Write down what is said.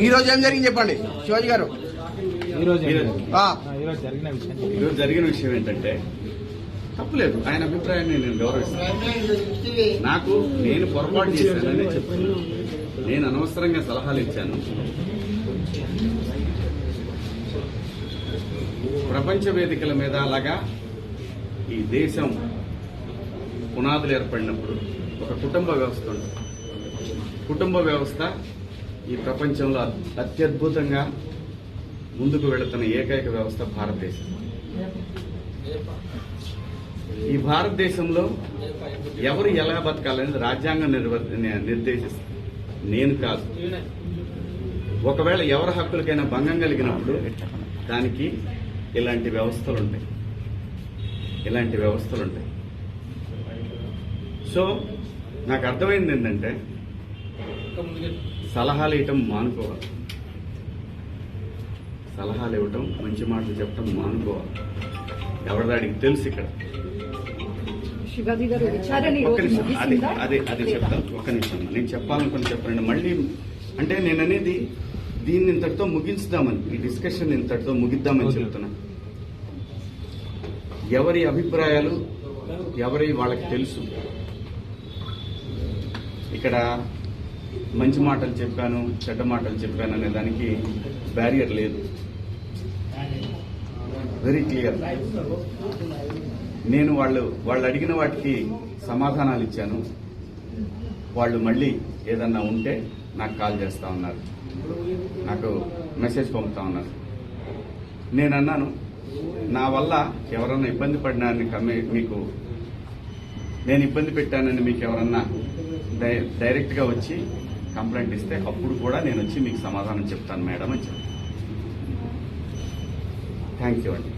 ఈ రోజు ఏం జరిగింది చెప్పండి శివాజీ గారు? ఈ రోజు ఏం ఈరోజు- జరిగింది? ఆ, ఆ, ఈ రోజు జరిగిన విషయం ఈరోజు జరిగిన విషయం ఏంటంటే తప్పులేదు. ఆయన అభిప్రాయాన్ని నేను గౌరవిస్తాను నాకు నేను పొరపాటు చేశానని చెప్తున్నాను. నేను అనవసరంగా సలహాలు ఇచ్చాను. ప్రపంచ వేదికల మీద అలాగా ఈ దేశం పునాదులు ఏర్పడినప్పుడు ఒక కుటుంబ వ్యవస్థ ఉంటుంది. కుటుంబ వ్యవస్థ ఈ ప్రపంచంలో అత్యద్భుతంగా ముందుకు వెళుతున్న ఏకైక వ్యవస్థ భారతదేశం. ఈ భారతదేశంలో ఎవరు ఎలా బతకాలనేది రాజ్యాంగం నిర్వ- నిర్దేశిస్తుంది. నేను కాదు. ఒకవేళ ఎవరి హక్కులకైనా భంగం కలిగినప్పుడు దానికి ఇలాంటి వ్యవస్థలు ఉంటాయి ఇలాంటి వ్యవస్థలు ఉంటాయి సో నాకు అర్థమైంది ఏంటంటే సలహాలు ఇవ్వటం మానుకోవాలి. సలహాలు ఇవ్వటం మంచి మాటలు చెప్పటం మానుకోవాలి. ఎవరిదాడికి తెలుసు ఇక్కడ. ఒక్క నిమిషం అదే అదే అదే చెప్తాను. ఒక్క నిమిషం. నేను చెప్పాలనుకుని చెప్పండి మళ్ళీ అంటే నేను అనేది దీన్ని ఇంతటితో ముగించుదామని ఈ డిస్కషన్ ఇంతటితో ముగిద్దామని. చెప్తున్నా. ఎవరి అభిప్రాయాలు ఎవరి వాళ్ళకి తెలుసు. ఇక్కడ మంచి మాటలు చెప్పాను చెడ్డ మాటలు చెప్పాను అనే దానికి బ్యారియర్ లేదు. వెరీ క్లియర్ నేను వాళ్ళు వాళ్ళు అడిగిన వాటికి సమాధానాలు ఇచ్చాను. వాళ్ళు మళ్ళీ ఏదన్నా ఉంటే నాకు కాల్ చేస్తా ఉన్నారు. నాకు మెసేజ్ పంపుతా ఉన్నారు. నేను అన్నాను నా వల్ల ఎవరన్నా ఇబ్బంది పడినారని మీకు నేను ఇబ్బంది పెట్టానని మీకు ఎవరన్నా డై- డైరెక్ట్గా వచ్చి కంప్లైంట్ ఇస్తే అప్పుడు కూడా నేను వచ్చి మీకు సమాధానం చెప్తాను మేడం అని చెప్పాను థ్యాంక్ యూ అండి